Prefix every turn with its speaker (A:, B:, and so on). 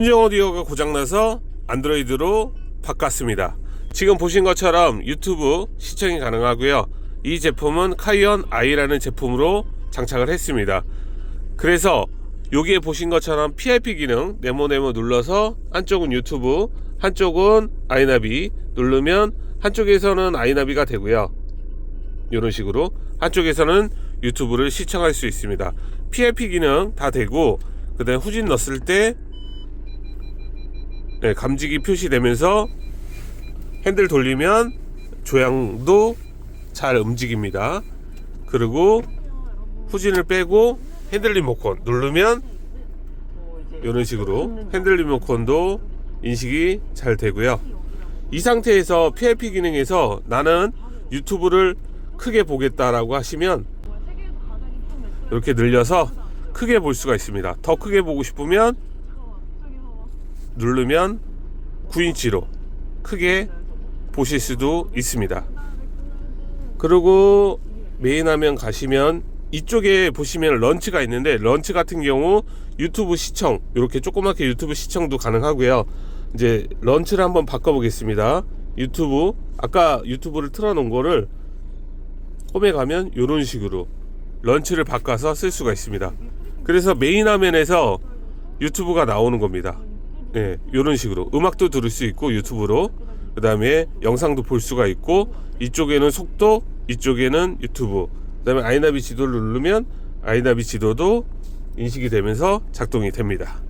A: 순정 오디오가 고장나서 안드로이드로 바꿨습니다. 지금 보신 것처럼 유튜브 시청이 가능하고요. 이 제품은 카이언 i라는 제품으로 장착을 했습니다. 그래서 여기에 보신 것처럼 PIP 기능 네모네모 눌러서 한쪽은 유튜브, 한쪽은 아이나비 누르면 한쪽에서는 아이나비가 되고요. 이런 식으로 한쪽에서는 유튜브를 시청할 수 있습니다. PIP 기능 다 되고 그다음 후진 넣었을 때 네, 감지기 표시되면서 핸들 돌리면 조향도 잘 움직입니다. 그리고 후진을 빼고 핸들 리모컨 누르면 이런 식으로 핸들 리모컨도 인식이 잘 되고요. 이 상태에서 PIP 기능에서 나는 유튜브를 크게 보겠다라고 하시면 이렇게 늘려서 크게 볼 수가 있습니다. 더 크게 보고 싶으면 누르면 9인치로 크게 보실 수도 있습니다. 그리고 메인 화면 가시면 이쪽에 보시면 런치가 있는데 런치 같은 경우 유튜브 시청 이렇게 조그맣게 유튜브 시청도 가능하고요. 이제 런치를 한번 바꿔 보겠습니다. 유튜브 아까 유튜브를 틀어 놓은 거를 홈에 가면 이런 식으로 런치를 바꿔서 쓸 수가 있습니다. 그래서 메인 화면에서 유튜브가 나오는 겁니다. 예, 이런 식으로. 음악도 들을 수 있고 유튜브로. 그 다음에 영상도 볼 수가 있고 이쪽에는 속도 이쪽에는 유튜브. 그 다음에 아이나비 지도를 누르면 아이나비 지도도 인식이 되면서 작동이 됩니다